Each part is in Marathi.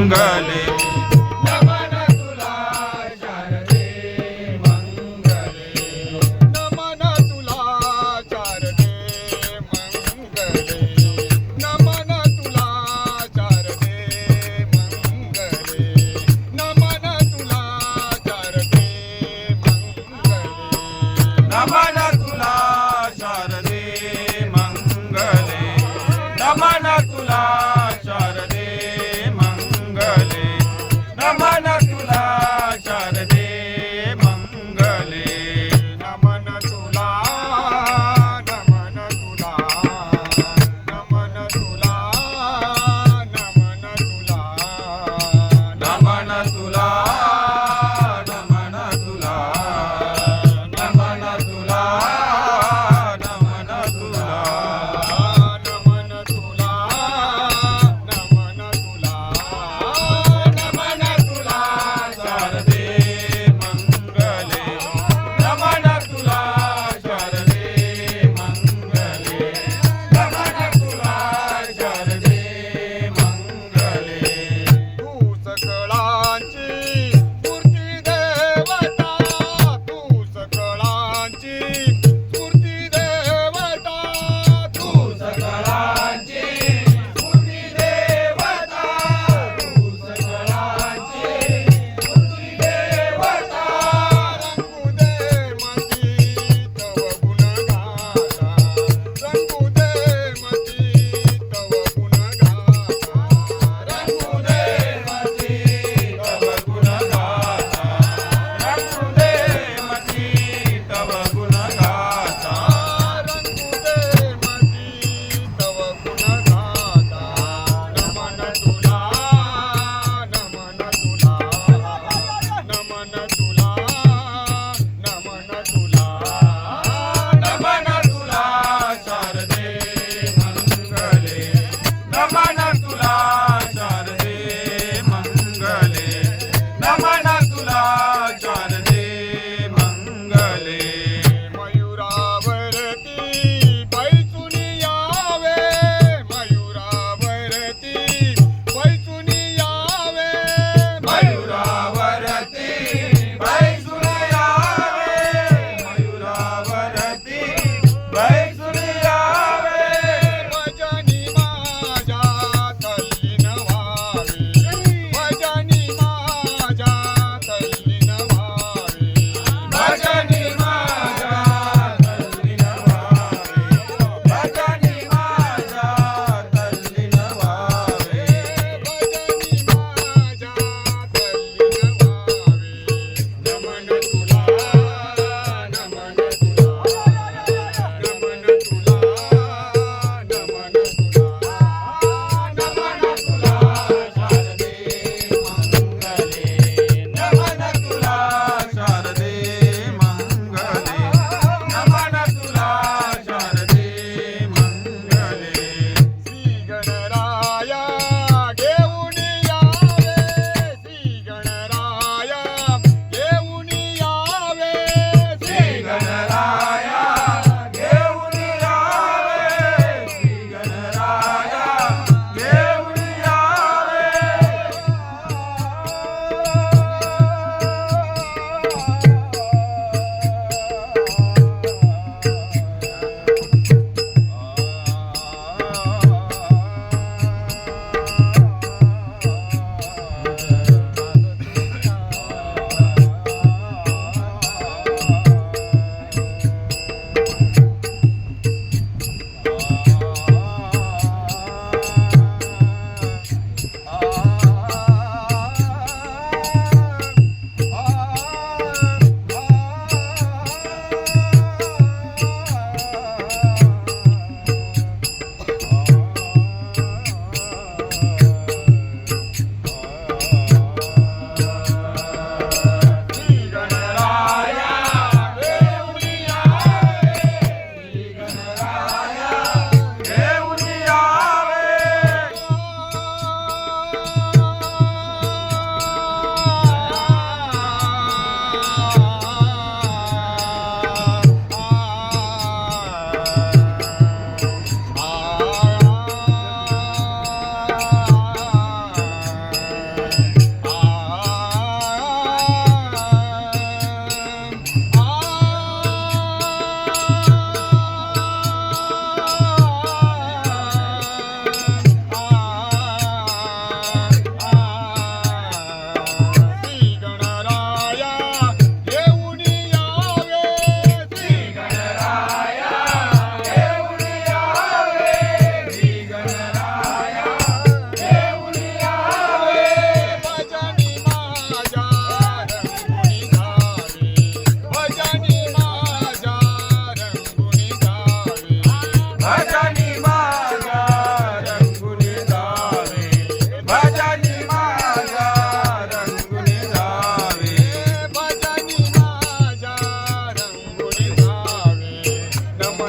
मंगले नमन तुला शारदे मंगले नमन तुला शारदे मंगले नमन तुला शारदे मंगले नमन तुला शारदे मंगले नमन तुला शारदे मंगले नमन तुला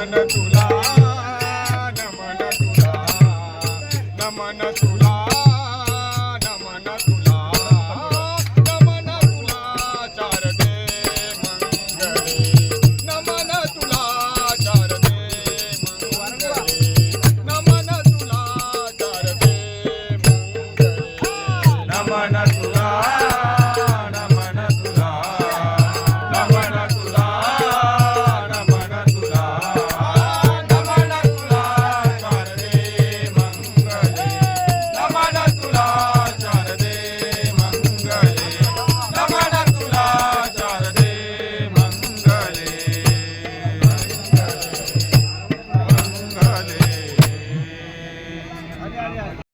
మనకు